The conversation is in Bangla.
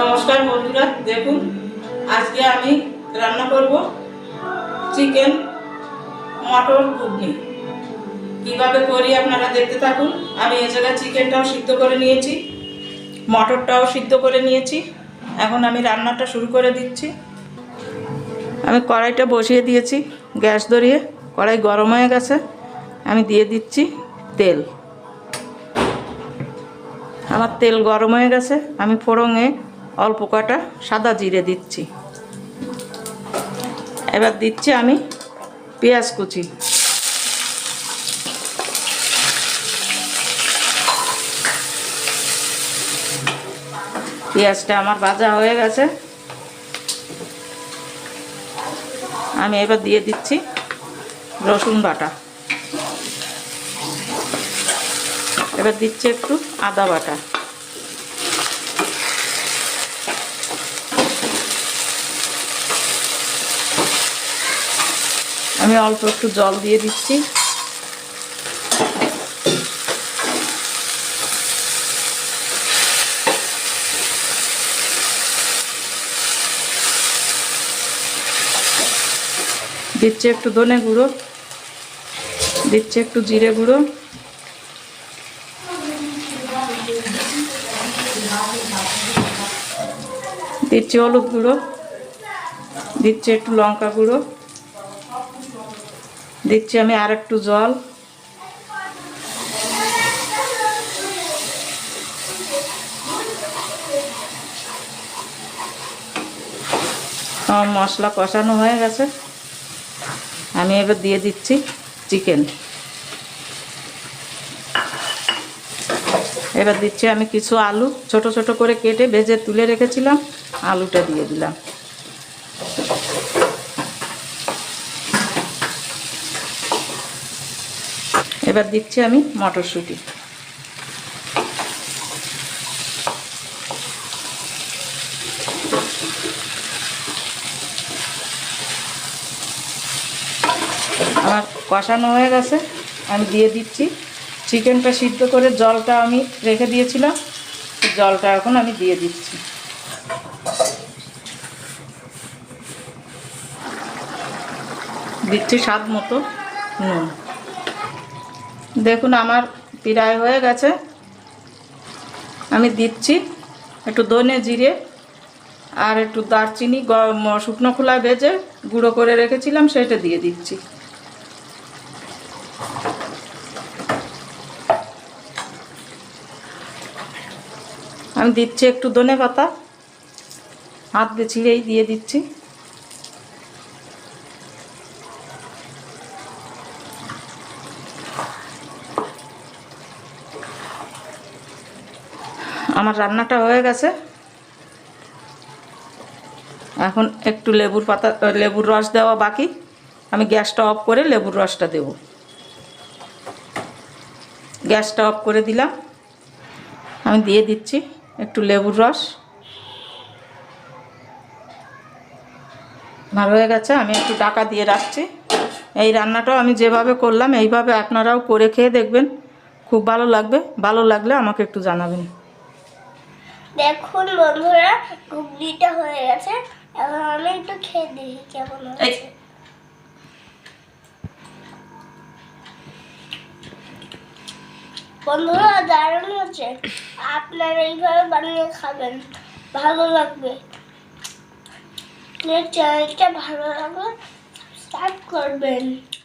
নমস্কার বন্ধুরা, দেখুন, আজকে আমি রান্না করব চিকেন মটর ঘুগনি। কীভাবে করি আপনারা দেখতে থাকুন, আমি এ জায়গায় চিকেনটাও সিদ্ধ করে নিয়েছি, মটরটাও সিদ্ধ করে নিয়েছি। এখন আমি রান্নাটা শুরু করে দিচ্ছি। আমি কড়াইটা বসিয়ে দিয়েছি, গ্যাস ধরিয়ে, কড়াই গরম হয়ে গেছে, আমি দিয়ে দিচ্ছি তেল। আমার তেল গরম হয়ে গেছে, আমি ফোড়ঙে অল্প কটা সাদা জিরে দিচ্ছি। এবার দিচ্ছি আমি পেঁয়াজ কুচি। পেঁয়াজটা আমার ভাজা হয়ে গেছে। আমি এবার দিয়ে দিচ্ছি রসুন বাটা। এবার দিচ্ছি একটু আদা বাটা। আমি অল্প একটু জল দিয়ে দিচ্ছি। দিচ্ছি একটু ধনে গুঁড়ো, দিচ্ছি একটু জিরে গুঁড়ো। দিচ্ছি হলুদ গুঁড়ো, দিচ্ছি একটু লঙ্কা গুঁড়ো। দিচ্ছি আমি আর একটু জল। মশলা কষানো হয়ে গেছে। আমি এবার দিয়ে দিচ্ছি চিকেন। এবার দিচ্ছি আমি কিছু আলু। ছোট ছোট করে কেটে ভেজে তুলে রেখেছিলাম। আলুটা দিয়ে দিলাম। এবার দিচ্ছি আমি মটরশুঁটি। আমার কষানো হয়ে গেছে, আমি দিয়ে দিচ্ছি। চিকেনটা সিদ্ধ করে জলটা আমি রেখে দিয়েছিলাম জলটা এখন আমি দিয়ে দিচ্ছি। দিচ্ছি স্বাদ মতো নুন। দেখুন, আমার প্রায় হয়ে গেছে। আমি দিচ্ছি একটু ধনে জিরে আর একটু দারচিনি শুকনো খোলা ভেজে গুঁড়ো করে রেখেছিলাম, সেটা দিয়ে দিচ্ছি। আমি দিচ্ছি একটু ধনে পাতা, হাত দিয়ে ছিঁড়েই দিয়ে দিচ্ছি। আমার রান্নাটা হয়ে গেছে। এখন একটু লেবুর পাতা লেবুর রস দেওয়া বাকি। আমি গ্যাসটা অফ করে লেবুর রসটা দেব। গ্যাসটা অফ করে দিলাম। আমি দিয়ে দিচ্ছি একটু লেবুর রস। ভালো হয়ে গেছে, আমি একটু টাকা দিয়ে রাখছি। এই রান্নাটাও আমি যেভাবে করলাম, এইভাবে আপনারাও করে খেয়ে দেখবেন। খুব ভালো লাগবে, ভালো লাগলে আমাকে একটু জানাবেন। দেখুন বন্ধুরা ঘুগনিটা হয়ে গেছে। এখন আমি একটু খেয়ে দেখি কেমন। হয়েছে। বন্ধুরা দারুণ হচ্ছে আপনারা এইভাবে বানিয়ে খাবেন। ভালো লাগবে। চ্যানেলটা ভালো লাগলে সাবস্ক্রাইব করবেন।